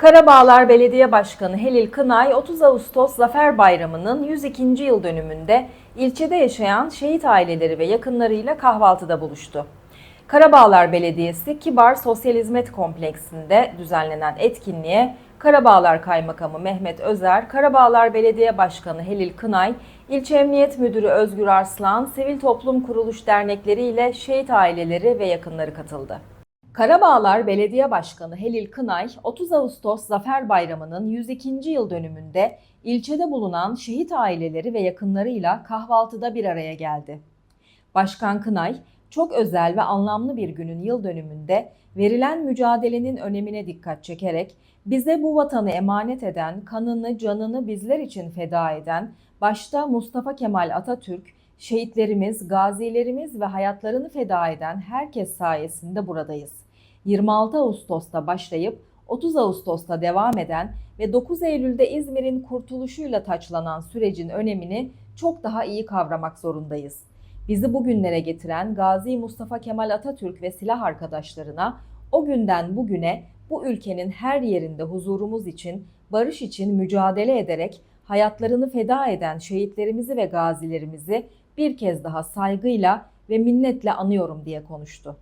Karabağlar Belediye Başkanı Helil Kınay 30 Ağustos Zafer Bayramı'nın 102. yıl dönümünde ilçede yaşayan şehit aileleri ve yakınlarıyla kahvaltıda buluştu. Karabağlar Belediyesi Kibar Sosyal Hizmet Kompleksinde düzenlenen etkinliğe Karabağlar Kaymakamı Mehmet Özer, Karabağlar Belediye Başkanı Helil Kınay, İlçe Emniyet Müdürü Özgür Arslan, Sivil Toplum Kuruluş Dernekleri ile şehit aileleri ve yakınları katıldı. Karabağlar Belediye Başkanı Helil Kınay, 30 Ağustos Zafer Bayramı'nın 102. yıl dönümünde ilçede bulunan şehit aileleri ve yakınlarıyla kahvaltıda bir araya geldi. Başkan Kınay, çok özel ve anlamlı bir günün yıl dönümünde verilen mücadelenin önemine dikkat çekerek bize bu vatanı emanet eden, kanını, canını bizler için feda eden, başta Mustafa Kemal Atatürk, şehitlerimiz, gazilerimiz ve hayatlarını feda eden herkes sayesinde buradayız. 26 Ağustos'ta başlayıp 30 Ağustos'ta devam eden ve 9 Eylül'de İzmir'in kurtuluşuyla taçlanan sürecin önemini çok daha iyi kavramak zorundayız. Bizi bugünlere getiren Gazi Mustafa Kemal Atatürk ve silah arkadaşlarına o günden bugüne bu ülkenin her yerinde huzurumuz için, barış için mücadele ederek hayatlarını feda eden şehitlerimizi ve gazilerimizi bir kez daha saygıyla ve minnetle anıyorum diye konuştu.